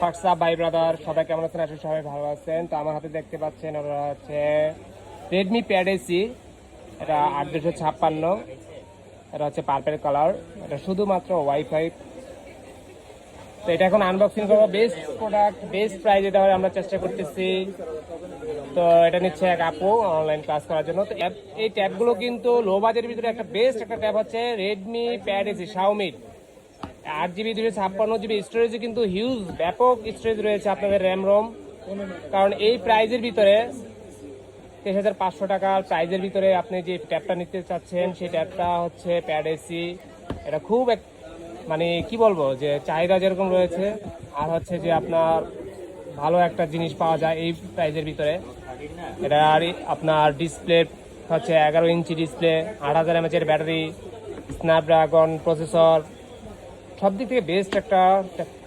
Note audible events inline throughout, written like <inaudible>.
WhatsApp by brother সবাই কেমন আছেন? আসলে সবাই ভালো আছেন। তো আমার হাতে দেখতে পাচ্ছেন ওরা হচ্ছে রেডমি প্যাড এসি এটা আট দুশো ছাপ্পান্ন। এটা হচ্ছে পার্পেল কালার এটা শুধুমাত্র ওয়াইফাই তো এটা এখন আনবক্সিং করব। বেস্ট প্রোডাক্ট বেস্ট প্রাইজে দেওয়ার আমরা চেষ্টা করতেছি। তো এটা নিচ্ছে এক আপু অনলাইন ক্লাস করার জন্য। তো এই ট্যাবগুলো কিন্তু লো বাজেটের ভিতরে একটা বেস্ট একটা ট্যাব হচ্ছে রেডমি প্যাড এসি শাওমির আট জিবি দুশো ছাপ্পান্ন জিবি স্টোরেজে কিন্তু হিউজ ব্যাপক স্টোরেজ রয়েছে আপনাদের র্যাম রোম কারণ এই প্রাইজের ভিতরে তেইশ হাজার পাঁচশো টাকার প্রাইজের ভিতরে আপনি যে ট্যাবটা নিতে চাচ্ছেন, সেই ট্যাবটা হচ্ছে প্যাড এসি এটা খুব এক মানে কি বলব যে চাহিদা যেরকম রয়েছে, আর হচ্ছে যে আপনার ভালো একটা জিনিস পাওয়া যায় এই প্রাইজের ভিতরে। এটা আর আপনার ডিসপ্লে হচ্ছে এগারো ইঞ্চি ডিসপ্লে আট হাজার এমএচের ব্যাটারি স্ন্যাপড্রাগন প্রসেসর সব দিক থেকে বেস্ট একটা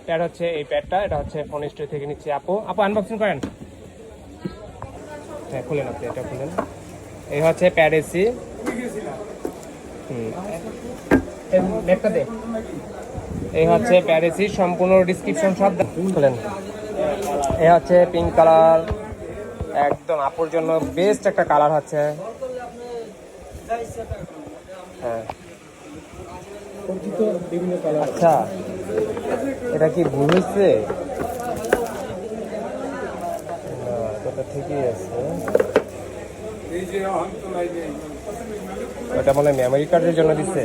প্যাড হচ্ছে এই প্যাডটা এটা হচ্ছে ফোন স্টোর থেকে নিচ্ছি আপু। আপু আনবক্সিং করেন। হ্যাঁ খুলেন আপনি, এটা খুলেন। এই হচ্ছে প্যাড এসি এই হচ্ছে প্যাড এসি সম্পূর্ণ ডিসক্রিপশন সব খুলেন। এই হচ্ছে পিঙ্ক কালার একদম আপুর জন্য বেস্ট একটা কালার হচ্ছে। হ্যাঁ। আচ্ছা এটা কি ভুল হয়েছে এটা ঠিকই আছে। ওটা মনে হয় মেমোরি কার্ডের জন্য দিচ্ছে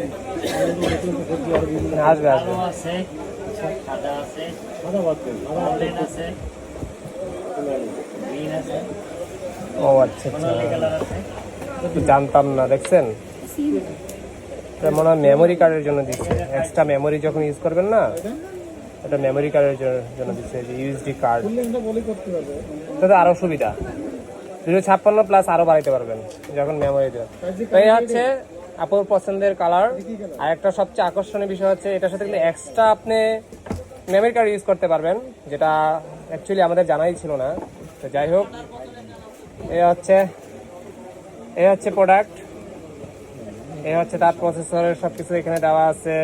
আসবে আসবে। ও আচ্ছা আচ্ছা। কালার জানতাম না, দেখছেন? মনে হয় মেমোরি কার্ডের জন্য দিচ্ছে। এক্সট্রা মেমোরি যখন ইউজ করবেন না, এটা মেমোরি কার্ডের জন্য দিচ্ছে, যে ইউএসডি কার্ড তাতে আরও সুবিধা। দুশো ছাপ্পান্ন প্লাস আরও বাড়াইতে পারবেন, যখন মেমোরি তো এই হচ্ছে আপুর পছন্দের কালার আর একটা সবচেয়ে আকর্ষণীয় বিষয় হচ্ছে, এটার সাথে কিন্তু এক্সট্রা আপনি মেমোরি কার্ড ইউজ করতে পারবেন, যেটা অ্যাকচুয়ালি আমাদের জানাই ছিল না। তো যাই হোক এই হচ্ছে এই হচ্ছে প্রোডাক্ট এই হচ্ছে তার প্রসেসরের সব কিছু এখানে দেওয়া আছে।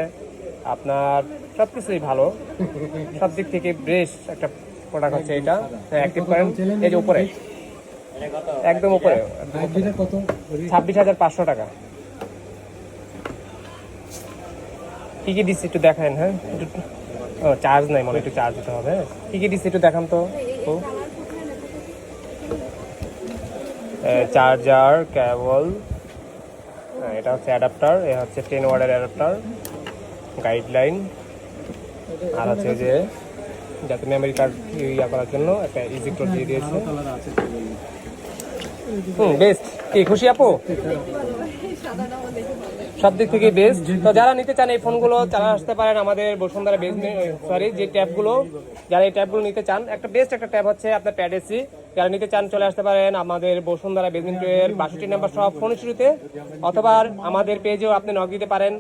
আপনার সব কিছুই ভালো। <laughs> সব দিক থেকে বেস্ট একটা প্রোডাক্ট হচ্ছে এটা। অ্যাক্টিভ করেন। এই যে উপরে। একদম উপরে। ছাব্বিশ হাজার পাঁচশো টাকা। কি কি দিচ্ছি একটু দেখান হ্যাঁ? একটু ও চার্জ নাই মনে একটু চার্জ দিতে হবে কি কি দিচ্ছি একটু দেখান তো। চার্জার কেবল এটা হচ্ছে অ্যাডাপ্টার এ হচ্ছে টেন ওয়ার্ডের অ্যাডাপ্টার গাইডলাইন আর হচ্ছে যে যাতে মেমোরি কার্ড ইয়া করার জন্য একটা ইজি কোড দিয়ে দিয়েছে। হুম বেস্ট কি, খুশি আপু? সব দিক থেকে বেস্ট তো যারা নিতে চান এই ফোনগুলো চালা আসতে পারেন আমাদের বসুন্ধরা বেসমেন্ট সরি যে ট্যাবগুলো যারা এই ট্যাবগুলো নিতে চান, একটা বেস্ট একটা ট্যাব হচ্ছে আপনার প্যাড এসি যারা নিতে চান চলে আসতে পারেন আমাদের বসুন্ধরা বেসমেন্টের বাষট্টি নাম্বার সব ফোন শুরুতে, অথবা আমাদের পেজেও আপনি নক দিতে পারেন।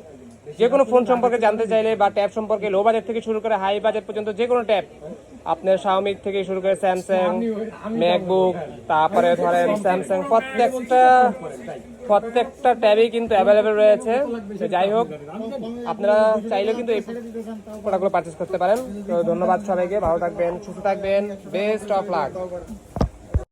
যে কোনো ফোন সম্পর্কে জানতে চাইলে বা ট্যাব সম্পর্কে লো বাজেট থেকে শুরু করে হাই বাজেট পর্যন্ত যে কোনো ট্যাব আপনার শাওমি থেকে শুরু করে স্যামসাং ম্যাকবুক তারপরে ধরেন স্যামসাং প্রত্যেকটা প্রত্যেকটা ট্যাবই কিন্তু অ্যাভেলেবেল রয়েছে। যাই হোক, আপনারা চাইলেও কিন্তু এই প্রোডাক্টগুলো পারচেস করতে পারেন। তো ধন্যবাদ সবাইকে, ভালো থাকবেন, সুস্থ থাকবেন বেস্ট অফ লাক